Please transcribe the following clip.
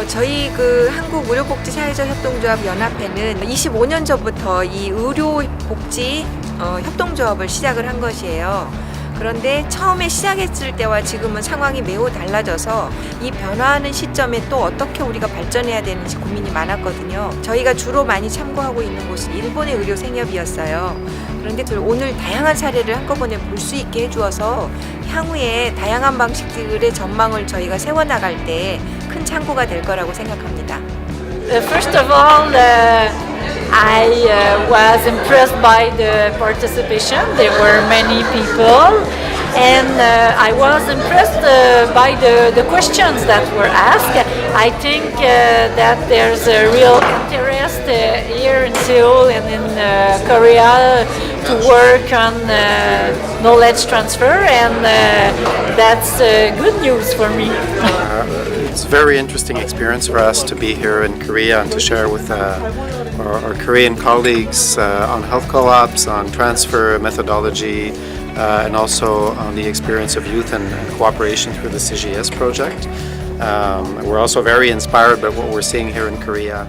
어, 저희 그 한국 의료복지 사회적 협동조합 연합회는 25년 전부터 이 의료복지 어, 협동조합을 시작을 한 것이에요. 그런데 처음에 시작했을 때와 지금은 상황이 매우 달라져서 이 변화하는 시점에 또 어떻게 우리가 발전해야 되는지 고민이 많았거든요. 저희가 주로 많이 참고하고 있는 곳은 일본의 의료 생협이었어요. 그런데 그 오늘 다양한 사례를 한꺼번에 볼 수 있게 해주어서 향후에 다양한 방식들의 전망을 저희가 세워나갈 때큰 참고가 될 거라고 생각합니다. Uh, first of all, uh, I uh, was impressed by the participation. There were many people, and uh, I was impressed uh, by the, the questions that were asked. I think uh, that there's a real interest uh, here in Seoul and in uh, Korea to work on uh, knowledge transfer, and uh, that's uh, good news for me. It's a very interesting experience for us to be here in Korea and to share with uh, our, our Korean colleagues uh, on health co-ops, on transfer methodology, uh, and also on the experience of youth and, and cooperation through the CGS project. Um, we're also very inspired by what we're seeing here in Korea